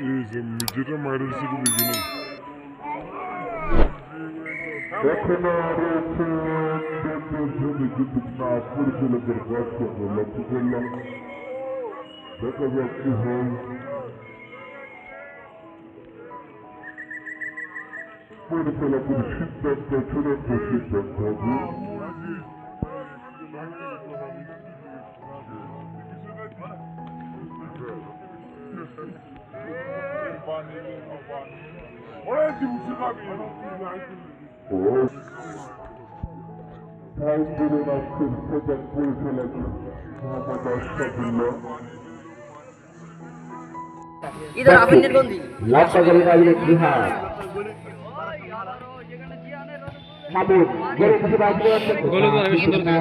मिजरा मारे से भी लीजिए देखना रे देखो ज़िंदगी कितना आखिर से लेकर बात कर रहा है तो बोला देखो जब की हो पूरे से लेकर शिद्दत से छोड़ो तो शिद्दत होगी Saygılar aktör Sedat Bölgeler Muhammed Aşkabullah इधर आप निर्बंधी लाख अगले का ये बिहार माबूद गोल किसी बात के अंदर गोल तो हमेशा सुंदर था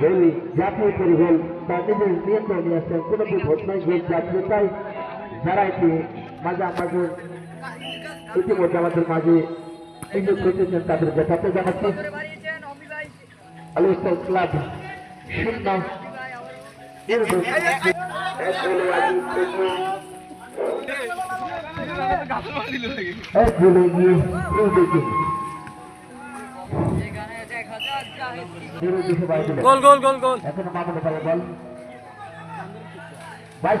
गोल जाती है गोल पार्टी में इंडियन कर दिया सब कुछ बहुत नहीं गोल जाती है যারা একটু মাঝে আমাদের ইতিমধ্যে আমাদের মাঝে ইংলিশ করতেছেন তাদের ব্যথাতে জানাচ্ছি আলোচনা ক্লাব শূন্য গোল গোল এখন মামলা বল। বাইশ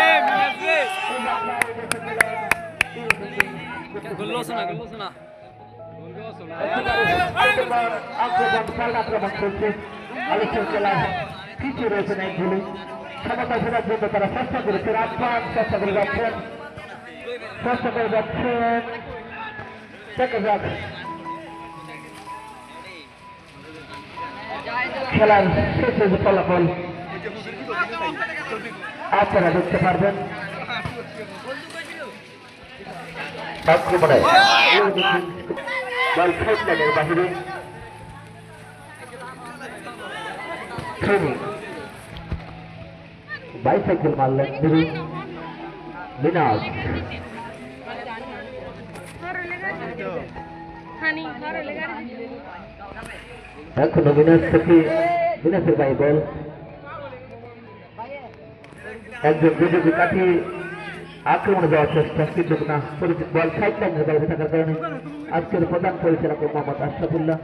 আলোচনা খেলা পিছিয়ে রয়েছেন একগুলি সমতা ফেরার জন্য তারা যাচ্ছেন করে যাচ্ছেন খেলার শেষে ফলাফল আপনারা দেখতে পারবেন। আক্রমণে বল ফোর্ট লাইনের বাহিরে। বাইসাইকেল মারলেন নিরু মিনাজ এখনও মিনাজ থেকে মিনাজের গায়ে বল। একজন বিজেপি কাটিয়ে আক্রমণে যাওয়ার চেষ্টা কিন্তু না বল সাইড লাইনের বাইরে থাকার কারণে আজকের প্রধান পরিচালক মোহাম্মদ আশরাফুল্লাহ